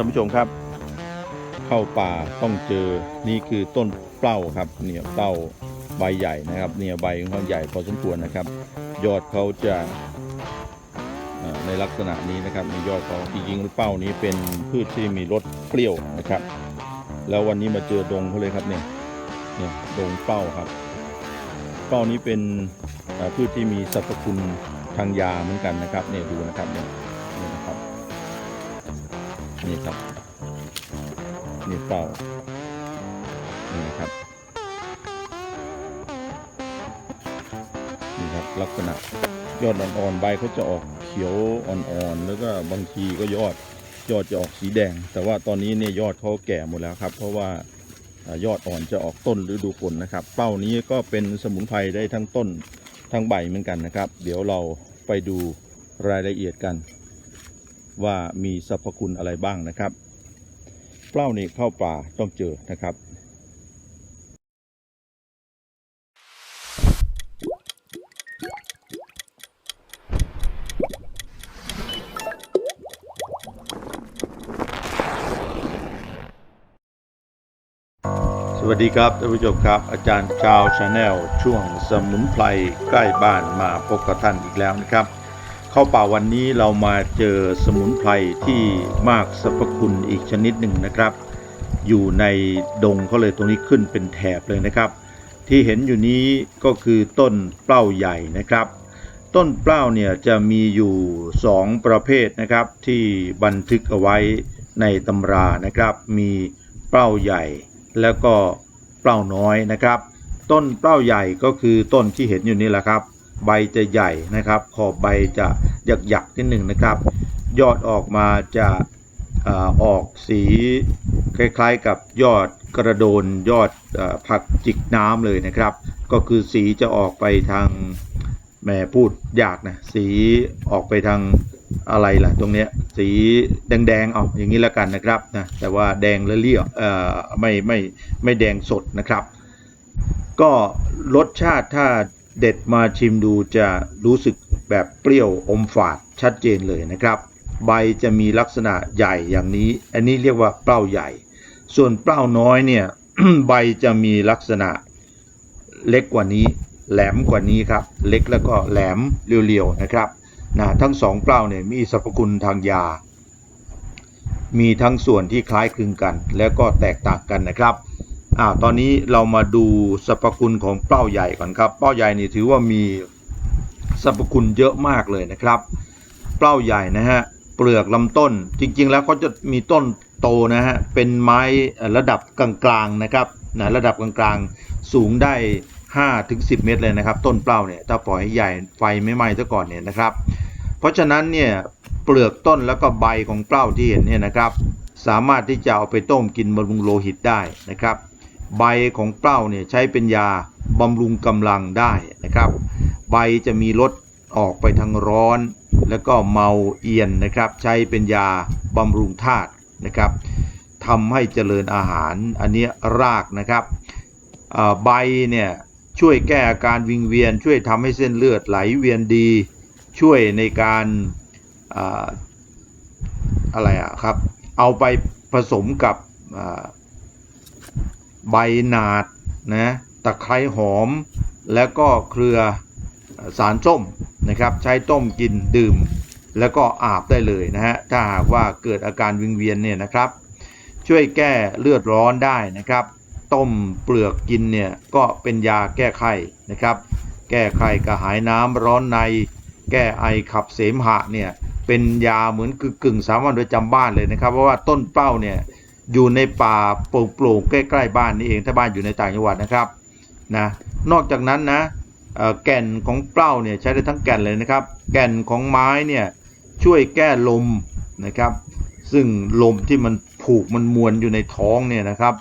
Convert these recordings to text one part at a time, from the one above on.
ท่านผู้ชมครับ เข้าป่าต้องเจอนี่คือต้นเปล้าครับเนี่ยเปล้าใบใหญ่นะครับเนี่ยใบของเขาใหญ่พอสมควรนะครับ ยอดเขาจะในลักษณะนี้นะครับในยอดเขาจริงๆเป้านี้เป็นพืชที่มีรสเปรี้ยวนะครับ แล้ววันนี้มาเจอดงเขาเลยครับเนี่ยเนี่ยดงเป้าครับ เป้านี้เป็นพืชที่มีสรรพคุณทางยาเหมือนกันนะครับเนี่ยดูนะครับเนี่ยนะครับ นี่ครับ นี่เป้านี่นะครับนี่ครับลักษณะยอดอ่อนๆใบเขาจะออกเขียวอ่อนๆแล้วก็บางทีก็ยอดยอดจะออกสีแดง แต่ว่าตอนนี้เนี่ยยอดเขาแก่หมดแล้วครับ เพราะว่าอ่ายอดอ่อนจะออกต้นฤดูฝนนะครับ เป้านี้ก็เป็นสมุนไพรได้ทั้งต้นทั้งใบเหมือนกันนะครับ เดี๋ยวเราไปดูรายละเอียดกัน ว่ามีสรรพคุณอะไรบ้างนะครับเปล้านี่เข้าป่าต้องเจอนะครับสวัสดีครับท่านผู้ชมครับ อาจารย์ชาวชาแนลช่วงสมุนไพรใกล้บ้านมาพบกับท่านอีกแล้วนะครับ เข้าป่าวันนี้เรามาเจอสมุนไพรที่มากสรรพคุณอีกชนิดหนึ่งนะครับ อยู่ในดงเขาเลยตรงนี้ขึ้นเป็นแถบเลยนะครับ ที่เห็นอยู่นี้ก็คือต้นเปล้าใหญ่นะครับ ต้นเปล้าเนี่ยจะมีอยู่ 2 ประเภทนะครับ ที่บันทึกเอาไว้ในตำรานะครับ มีเปล้าใหญ่แล้วก็เปล้าน้อยนะครับ ต้นเปล้าใหญ่ก็คือต้นที่เห็นอยู่นี่แหละครับ ใบจะใหญ่นะครับ ขอบใบจะหยักๆนิดหนึ่งนะครับ ยอดออกมาจะอออกสีคล้ายๆกับยอดกระโดนยอดอผักจิกน้ำเลยนะครับ ก็คือสีจะออกไปทางแหม่พูดยากนะสีออกไปทางอะไรล่ะตรงเนี้ยสีแดงๆเอาอย่างนี้แล้วกันนะครับนะแต่ว่าแดงและเลี่ยวเอ่อไม่ไม่ไม่แดงสดนะครับ ก็รสชาติถ้า เด็ดมาชิมดูจะรู้สึกแบบเปรี้ยวอมฝาดชัดเจนเลยนะครับ ใบจะมีลักษณะใหญ่อย่างนี้ อันนี้เรียกว่าเปล้าใหญ่ ส่วนเปล้าน้อยเนี่ยใบจะมีลักษณะเล็กกว่านี้ แหลมกว่านี้ครับ เล็กแล้วก็แหลมเรียวๆนะครับนะทั้งสองเปล้าเนี่ยมีสรรพคุณทางยา มีทั้งส่วนที่คล้ายคลึงกัน แล้วก็แตกต่างกันนะครับ อ่าตอนนี้เรามาดูสรรพคุณของเป้าใหญ่ก่อนครับ เป้าใหญ่นี่ถือว่ามีสรรพคุณเยอะมากเลยนะครับ เป้าใหญ่นะฮะเปลือกลำต้นจริงๆแล้วเขาจะมีต้นโตนะฮะเป็นไม้ระดับกลางๆนะครับนะระดับกลางๆสูงได้5ถึง10 เมตรเลยนะครับ ต้นเปล้าเนี่ยถ้าปล่อยให้ใหญ่ไฟไม่ไหม้ซะก่อนเนี่ยนะครับ เพราะฉะนั้นเนี่ยเปลือกต้นแล้วก็ใบของเปล้าที่เห็นเนี่ยนะครับ สามารถที่จะเอาไปต้มกินบำรุงโลหิตได้นะครับ ใบของเปล้าเนี่ยใช้เป็นยาบำรุงกำลังได้นะครับ ใบจะมีรสออกไปทางร้อน แล้วก็เมาเอียนนะครับ ใช้เป็นยาบำรุงธาตุนะครับทำให้เจริญอาหารอันเนี้ยรากนะครับใบเนี่ยช่วยแก้อาการวิงเวียน ช่วยทำให้เส้นเลือดไหลเวียนดี ช่วยในการอาอะไรอะครับ เอาไปผสมกับ ใบหนาดนะตะไคร้หอม แล้วก็เครือสารส้มนะครับใช้ต้มกินดื่ม แล้วก็อาบได้เลยนะฮะถ้าหากว่าเกิดอาการวิงเวียนเนี่ยนะครับ ช่วยแก้เลือดร้อนได้นะครับ ต้มเปลือกกินเนี่ยก็เป็นยาแก้ไข้นะครับ แก้ไข้กระหายน้ำร้อนใน แก้ไอขับเสมหะเนี่ยเป็นยาเหมือนคือกึ่งสามัญประจำบ้านเลยนะครับ เพราะว่าต้นเป้าเนี่ย อยู่ในป่าโปร่งๆใกล้ๆบ้านนี่เอง ถ้าบ้านอยู่ในต่างจังหวัดนะครับนะนอกจากนั้นนะแก่นของเปล้าเนี่ยใช้ได้ทั้งแก่นเลยนะครับ แก่นของไม้เนี่ยช่วยแก้ลมนะครับ ซึ่งลมที่มันผูกมันมวนอยู่ในท้องเนี่ยนะครับ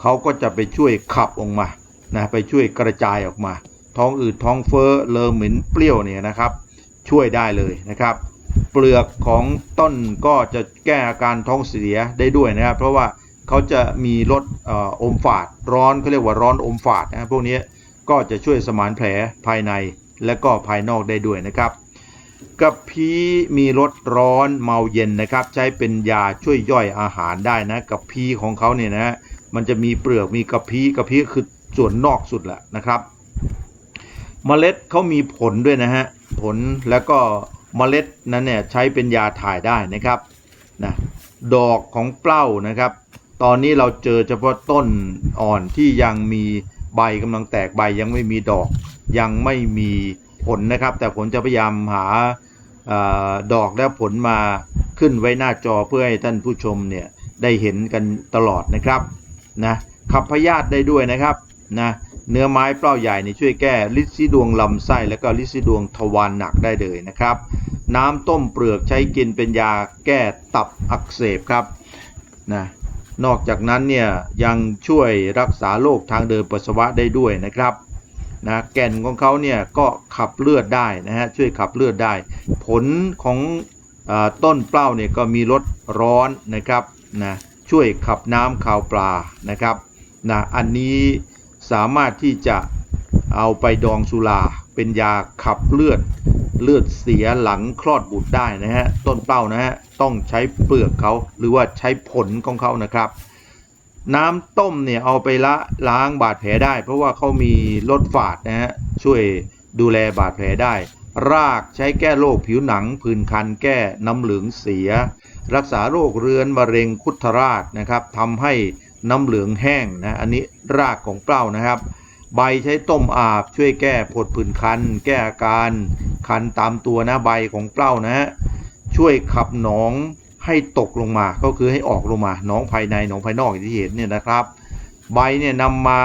เขาก็จะไปช่วยขับออกมานะไปช่วยกระจายออกมา ท้องอืดท้องเฟ้อเลอเหม็นเปรี้ยวเนี่ยนะครับ ช่วยได้เลยนะครับ เปลือกของต้นก็จะแก้อาการท้องเสียได้ด้วยนะครับ เพราะว่าเขาจะมีรสอมฝาดร้อนเขาเรียกว่าร้อนอมฝาดนะพวกนี้ก็จะช่วยสมานแผลภายในและก็ภายนอกได้ด้วยนะครับกระพี้มีรสร้อนเมาเย็นนะครับ ใช้เป็นยาช่วยย่อยอาหารได้นะกระพี้ของเขาเนี่ยนะฮะมันจะมีเปลือกมีกระพี้กระพี้คือส่วนนอกสุดแหละนะครับ เมล็ดเขามีผลด้วยนะฮะผลแล้วก็ เมล็ดนั้นเนี่ยใช้เป็นยาถ่ายได้นะครับนะดอกของเปล้านะครับ ตอนนี้เราเจอเฉพาะต้นอ่อนที่ยังมีใบกำลังแตกใบยังไม่มีดอก ยังไม่มีผลนะครับ แต่ผมจะพยายามหาอดอกและผลมาขึ้นไว้หน้าจอเพื่อให้ท่านผู้ชมเนี่ยได้เห็นกันตลอดนะครับนะขับพยาธิได้ด้วยนะครับนะ เนื้อไม้เปล้าใหญ่นี่ช่วยแก้ลินซีดวงลำไส้และก็ลินซีดวงทวารหนักได้เลยนะครับ น้ำต้มเปลือกใช้กินเป็นยาแก้ตับอักเสบครับนะนอกจากนั้นเนี่ยยังช่วยรักษาโรคทางเดินปัสสาวะได้ด้วยนะครับนะแก่นของเขาเนี่ยก็ขับเลือดได้นะฮะช่วยขับเลือดได้ ผลของอต้นเปล้าเนี่ยก็มีรสร้อนนะครับนะช่วยขับน้ำขาวปลานะครับนะอันนี้ สามารถที่จะเอาไปดองสุราเป็นยาขับเลือดเลือดเสียหลังคลอดบุตรได้นะฮะต้นเป้านะฮะต้องใช้เปลือกเขาหรือว่าใช้ผลของเขานะครับ น้ำต้มเนี่ยเอาไปละล้างบาดแผลได้ เพราะว่าเขามีลดฝาดนะฮะช่วยดูแลบาดแผลได้ รากใช้แก้โรคผิวหนังผื่นคันแก้น้ำเหลืองเสีย รักษาโรคเรื้อนมะเร็งคุถราชนะครับทำให้ น้ำเหลืองแห้งนะอันนี้รากของเปล้านะครับ ใบใช้ต้มอาบช่วยแก้ผดผื่นคัน แก้อาการคันตามตัวนะใบของเปล้านะฮะช่วยขับหนองให้ตกลงมาก็คือให้ออกลงมาหนองภายในหนองภายนอกอย่างที่เห็นเนี่ยนะครับ ใบเนี่ยนำมา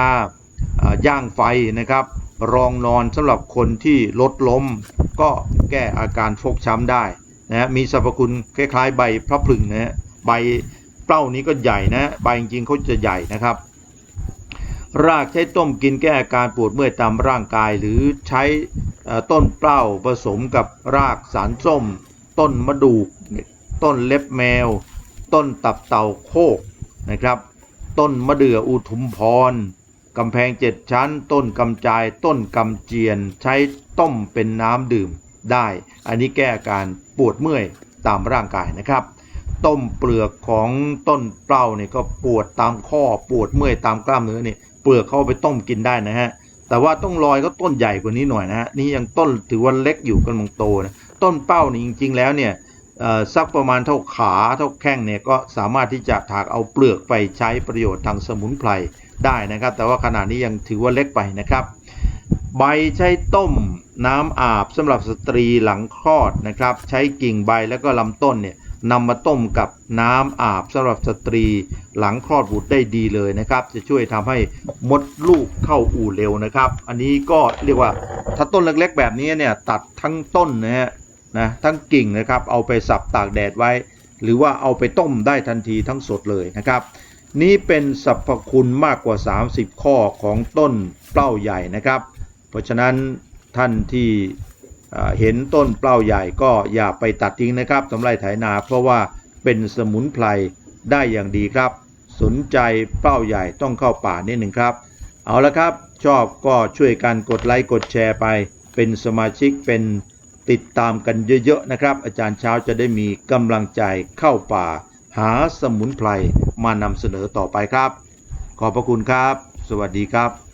ย่างไฟนะครับ รองนอนสำหรับคนที่ลดล้ม ก็แก้อาการฟกช้ำได้นะฮะมีสรรพคุณคล้ายๆ ใบพระพลึงนะฮะใบ เปล้านี้ก็ใหญ่นะใบจริงๆเขาจะใหญ่นะครับ รากใช้ต้มกินแก้อาการปวดเมื่อยตามร่างกาย หรือใช้ต้นเปล้าผสมกับรากสารส้ม ต้นมะดูก ต้นเล็บแมว ต้นตับเต่าโคกนะครับ ต้นมะเดื่ออุทุมพรกำแพงเจ็ดชั้น ต้นกำจาย ต้นกำเจียน ใช้ต้มเป็นน้ำดื่มได้ อันนี้แก้อาการปวดเมื่อยตามร่างกายนะครับ ต้มเปลือกของต้นเปล้าเนี่ยก็ปวดตามข้อปวดเมื่อยตามกล้ามเนื้อเนี่ยเปลือกเขาเอาไปต้มกินได้นะฮะแต่ว่าต้องลอยก็ต้นใหญ่กว่านี้หน่อยนะฮะนี่ยังต้นถือว่าเล็กอยู่กำลังโตนะต้นเป้านี่จริง ๆ แล้วเนี่ยสักประมาณเท่าขาเท่าแข้งเนี่ยก็สามารถที่จะถากเอาเปลือกไปใช้ประโยชน์ทางสมุนไพรได้นะครับ แต่ว่าขนาดนี้ยังถือว่าเล็กไปนะครับ ใบใช้ต้มน้ำอาบสำหรับสตรีหลังคลอดนะครับ ใช้กิ่งใบแล้วก็ลำต้นเนี่ย นำมาต้มกับน้ำอาบสำหรับสตรีหลังคลอดบุตรได้ดีเลยนะครับ จะช่วยทำให้มดลูกเข้าอู่เร็วนะครับ อันนี้ก็เรียกว่าถ้าต้นเล็กๆ แบบนี้เนี่ยตัดทั้งต้นนะฮะนะทั้งกิ่งนะครับเอาไปสับตากแดดไว้ หรือว่าเอาไปต้มได้ทันทีทั้งสดเลยนะครับ นี้เป็นสรรพคุณมากกว่า 30 ข้อของต้นเปล้าใหญ่นะครับ เพราะฉะนั้นท่านที่ เห็นต้นเปล้าใหญ่ก็อย่าไปตัดทิ้งนะครับสำหรับไถนา เพราะว่าเป็นสมุนไพรได้อย่างดีครับ สนใจเปล้าใหญ่ต้องเข้าป่านิดหนึ่งครับ เอาละครับ ชอบก็ช่วยกันกดไลค์กดแชร์ไป เป็นสมาชิกเป็นติดตามกันเยอะๆนะครับ อาจารย์เช้าจะได้มีกำลังใจเข้าป่า หาสมุนไพรมานำเสนอต่อไปครับ ขอบพระคุณครับ สวัสดีครับ